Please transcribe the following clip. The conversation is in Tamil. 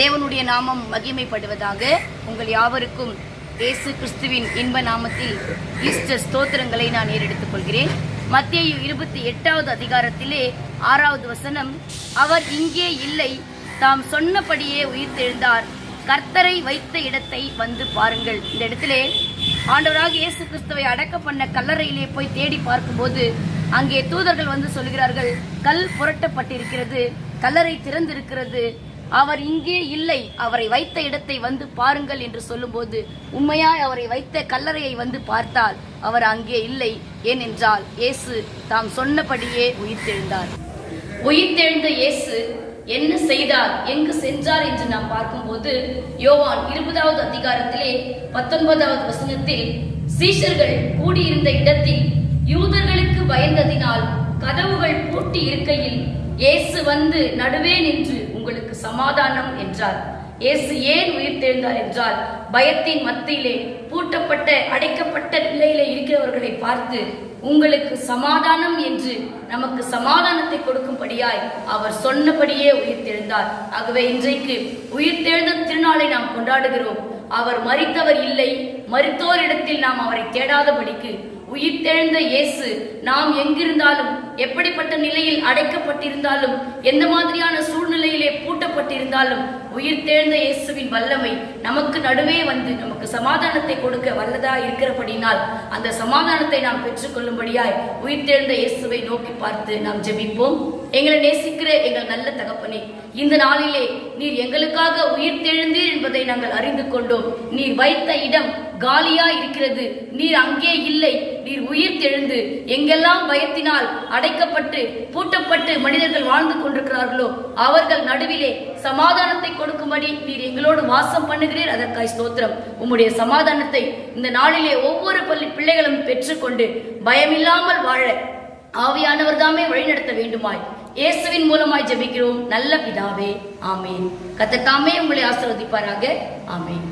தேவனுடைய நாமம் மகிமைப்படுவதாக உங்கள் யாவருக்கும் இயேசு கிறிஸ்துவின் இன்ப நாமத்தில் ஈஸ்டர் ஸ்தோத்திரங்களை நான் ஏறெடுத்துக் கொள்கிறேன். மத்திய இருபத்தி எட்டாவது அதிகாரத்திலே ஆறாவது வசனம் அவர் இங்கே இல்லை தாம் சொன்னபடியே உயிர்த்தெழுந்தார் கர்த்தரை வைத்த இடத்தை வந்து பாருங்கள். இந்த இடத்திலே ஆண்டவராக இயேசு கிறிஸ்துவை அடக்க பண்ண கல்லறையிலே போய் தேடி பார்க்கும்போது அங்கே தூதர்கள் வந்து சொல்கிறார்கள் கல் புரட்டப்பட்டிருக்கிறது கல்லறை திறந்திருக்கிறது அவர் இங்கே இல்லை. அவரை வைத்த இடத்தை வந்து பாருங்கள் என்று சொல்லும்போது உண்மையாய் அவரை வைத்த கல்லறையை வந்து பார்த்தால் அவர் அங்கே இல்லை. ஏனென்றால் இயேசு தாம் சொன்னபடியே உயிர்த்தெழுந்தார். உயிர்த்தெழுந்த இயேசு என்ன செய்தார்? எங்கு சென்றார் என்று நாம் பார்க்கும்போது யோவான் இருபதாவது அதிகாரத்திலே பத்தொன்பதாவது வசனத்தில் சீஷர்கள் கூடியிருந்த இடத்தில் யூதர்களுக்கு பயந்ததினால் கதவுகள் பூட்டி இருக்கையில் இயேசு வந்து நடுவே நின்று உங்களுக்கு சமாதானம் என்றார். இயேசு ஏன் உயிர்த்தெழுந்தார் என்றால் பயத்தின் மத்தியிலே பூட்டப்பட்ட அடைக்கப்பட்ட நிலையிலே இருக்கிறவர்களை பார்த்து உங்களுக்கு சமாதானம் என்று நமக்கு சமாதானத்தை கொடுக்கும்படியாய் அவர் சொன்னபடியே உயிர் தெழுந்தார். ஆகவே இன்றைக்கு உயிர் உயிர்த்தெழுந்த திருநாளை நாம் கொண்டாடுகிறோம். அவர் மறித்தவர் இல்லை. மறித்தோரிடத்தில் நாம் அவரை தேடாதபடிக்கு உயிர்த்தெழுந்த இயேசு நாம் எங்கிருந்தாலும் எப்படிப்பட்ட நிலையில் அடைக்கப்பட்டிருந்தாலும் எந்த மாதிரியான சூழ்நிலையிலே பூட்டப்பட்டிருந்தாலும் உயிர்த்தெழுந்த இயேசுவின் வல்லமை நமக்கு நடுவே வந்து நமக்கு சமாதானத்தை கொடுக்க வல்லதா இருக்கிறபடினால் அந்த சமாதானத்தை நாம் பெற்றுக்கொள்ளும்படியாய் உயிர்த்தெழுந்த இயேசுவை நோக்கி பார்த்து நாம் ஜெபிப்போம். எங்களை நேசிக்கிற எங்கள் நல்ல தகப்பனே இந்த நாளிலே நீர் எங்களுக்காக உயிர்த்தெழுந்தீர் என்பதை நாங்கள் அறிந்து கொண்டோம். நீர் வைத்த இடம் காலியா இருக்கிறது நீர் அங்கே இல்லை. நீர் எங்கெல்லாம் பயத்தினால் அடைக்கப்பட்டு பூட்டப்பட்டு மனிதர்கள் வாழ்ந்து கொண்டிருக்கிறார்களோ அவர்கள் நடுவிலே சமாதானத்தை கொடுக்கும்படி நீர் எங்களோடு வாசம் பண்ணுகிறீர். அதற்காய் ஸ்தோத்திரம். உம்முடைய சமாதானத்தை இந்த நாளிலே ஒவ்வொரு பள்ளி பிள்ளைகளும் பெற்றுக்கொண்டு பயமில்லாமல் வாழ ஆவியானவர் தாமே வழிநடத்த வேண்டுமாய். இயேசுவின் மூலமாய் ஜெபிக்கிறோம். நல்ல பிதாவே. ஆமேன். கத்தத்தாமே உங்களை ஆசிர்வதிப்பாராக. ஆமேன்.